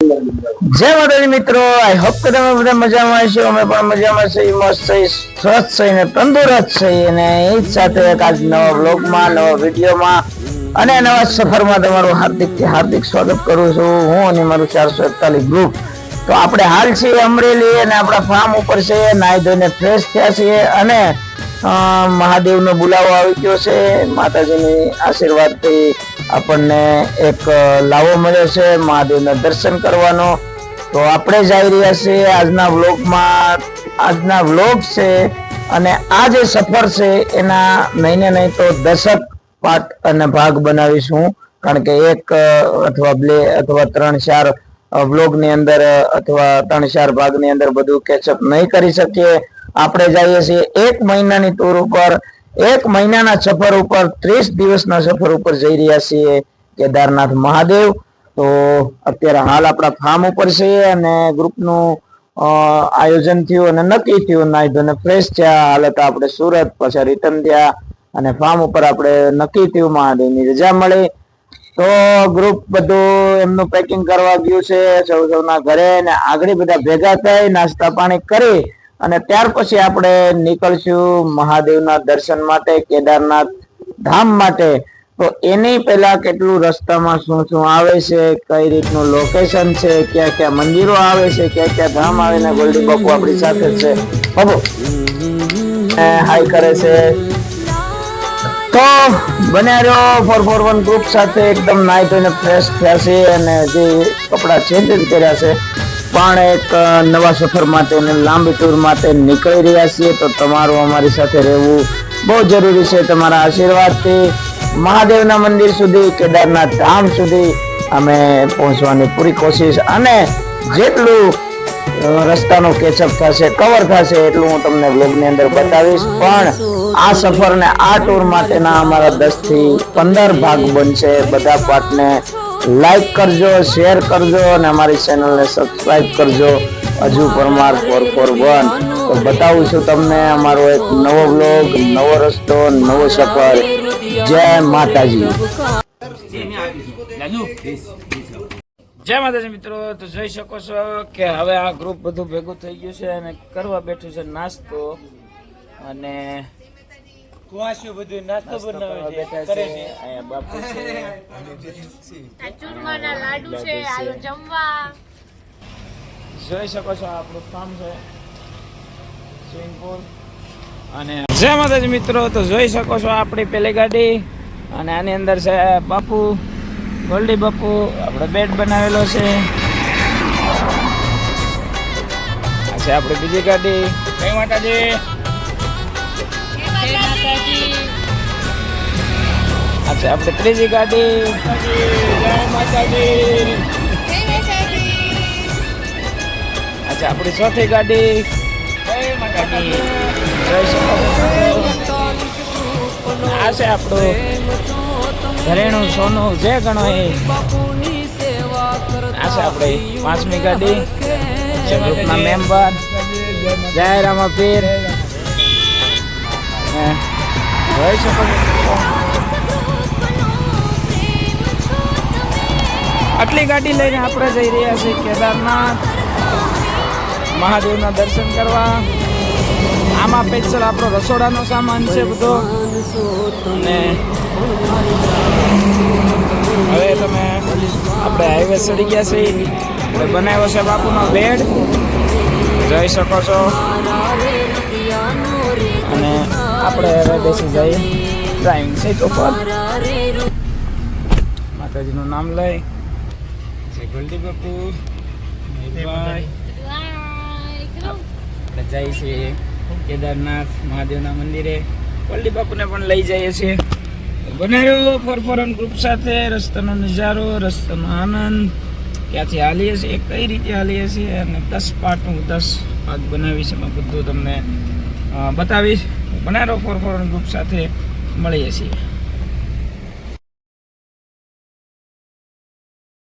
જય માતાજી મિત્રો, આઈ હોપ કે તમે બધા મજામાં હશો. અમે પણ મજામાં છીએ, મસ્ત છીએ, સ્વસ્થ છીએ ને તંદુરસ્ત છીએ. અને એ જ સાથે એક આજ નવા બ્લોગમાં નવા વિડીયોમાં અને નવા સફરમાં તમારું હાર્દિક હાર્દિક સ્વાગત કરું છું. હું અને મારું ચારસો એકતાલીસ ગ્રુપ તો આપણે હાલ છીએ અમરેલી અને આપણા ફાર્મ ઉપર છે. નાહી ધોઈને ફ્રેશ થયા છીએ અને મહાદેવનો બોલાવો આવી ગયો છે. માતાજીની આશીર્વાદથી આપણને એક લાવો મળ્યો છે, મહાદેવના દર્શન કરવાનો. તો આપણે જઈ રહ્યા છીએ આજના વ્લોગમાં. આજના વ્લોગ છે અને આ જે સફર છે એના મહિને નહીં તો દશક પાર્ટ અને ભાગ બનાવીશું. કારણ કે એક અથવા બે, અથવા ત્રણ, ચાર વ્લોગની અંદર અથવા ત્રણ, ચાર ભાગની અંદર બધું કેચઅપ નહીં કરી શકીએ. આપણે જઈએ છીએ એક મહિનાની ટૂર ઉપર. એક મહિનાના સફર ઉપર, ત્રીસ દિવસના સફર ઉપર જઈ રહ્યા છીએ કેદારનાથ મહાદેવ. તો અત્યારે હાલ આપણા ફાર્મ ઉપર છીએ અને ગ્રુપનું આયોજન થયું અને નક્કી થયું નાઈ ધોને ફ્રેશ થયા હાલત. આપણે સુરત, પછી રિટર્ન થયા અને ફાર્મ ઉપર આપણે નક્કી થયું, મહાદેવની રજા મળી. તો ગ્રુપ બધું એમનું પેકિંગ કરવા ગયું છે, સૌ સૌના ઘરે ને આગળ બધા ભેગા થઈ, નાસ્તા પાણી કરી અને ત્યાર પછી આપણે નીકળશું મહાદેવના દર્શન માટે, કેદારનાથ ધામ માટે. તો એની પહેલા કેટલું રસ્તામાં શું શું આવે છે, કઈ રીતનું લોકેશન છે, ક્યાં ક્યાં મંદિરો આવે છે, ક્યાં ક્યાં ધામ આવે ને ગોલ્ડી બાપુ આપણી સાથે છે. બબો હાઈ કરે છે. તો બન્યા રહ્યો ફોર ફોર વન ગ્રુપ સાથે, એકદમ નાઈ ધોઈને ફ્રેશ થયા છે અને જે કપડાં ચેન્જ કર્યા છે. પણ એક નવા સફર માટે અને લાંબી ટૂર માટે નીકળી રહ્યા છીએ, તો તમારું અમારી સાથે રહેવું બહુ જરૂરી છે. તમારા આશીર્વાદથી મહાદેવના મંદિર સુધી, કેદારનાથ ધામ સુધી અમે પહોંચવાની પૂરી કોશિશ અને જેટલું રસ્તાનો કેચઅપ થશે, કવર થશે, એટલું હું તમને બ્લોગની અંદર બતાવીશ. પણ આ સફર ને આ ટૂર માટેના અમારા દસથી પંદર ભાગ બનશે. બધા પાર્ટને લાઈક કરજો શેર કરજો અને અમારી ચેનલને સબસ્ક્રાઇબ કરજો. હજુ પરમાર ફોર ફોર વન તો બતાવું છું તમને અમારો એક નવો બ્લોગ નવો રસ્તો, નવો સફર. જય માતાજી. જય માતાજી મિત્રો, તો જોઈ શકો છો કે હવે આ ગ્રુપ બધું ભેગું થઈ ગયું છે અને કરવા બેઠું છે નાસ્તો. અને કુવાસીઓ બધું નાસ્તો બનાવે છે કરે છે અહીંયા બાપુ છે. આ ચૂરમાના લાડુ છે આલુ જમવા. જોઈ શકો છો આપણું ફાર્મ છે સ્વિમિંગ પુલ. અને જય માતાજી મિત્રો તો જોઈ શકો છો આપણી પેલી ગાડી. અને આની અંદર છે બાપુ ગોલ્ડી બાપુ આપણે બેડ બનાવેલો છે. આ છે આપણી બીજી ગાડી. જય માતાજી. છે. આપણી ત્રીજી ગાડી. જય માતાજી આ છે આપણી ચોથી ગાડી. આ છે આપણું ઘરેણું સોનું, જે ગણો એ. આ છે આપણી પાંચમી ગાડી. ગ્રુપના મેમ્બર. જય રામાપીર. ને જોઈ શકો આટલી ગાડી લઈને આપણે જઈ રહ્યા છીએ કેદારનાથ. મહાદેવના દર્શન કરવા. આમાં સ્પેશિયલ આપણો રસોડાનો સામાન છે બધો. અને હવે તમે આપણે હાઈવે ચડી ગયા છીએ. બનાવ્યો છે બાપુનો બેડ જઈ શકો છો. અને આપણે હવે બેસી જઈએ. ડ્રાઇવિંગ સીટ ઉપર માતાજીનું નામ લઈ. ગોલ્ડી બાપુ આપણે જઈએ છીએ કેદારનાથ મહાદેવના મંદિરે. વલ્લી બાપુને પણ લઈ જઈએ છીએ. બનેરો ફરફોરન ગ્રુપ સાથે રસ્તાનો નજારો રસ્તાનો આનંદ. ક્યાંથી હાલીએ છીએ કઈ રીતે હાલીએ છીએ અને દસ પાર્ટ હું દસ ભાગ બનાવીશ એમાં બધું તમને બતાવીશ. બનાવ્યો ફોરફોરન ગ્રુપ સાથે મળીએ છીએ.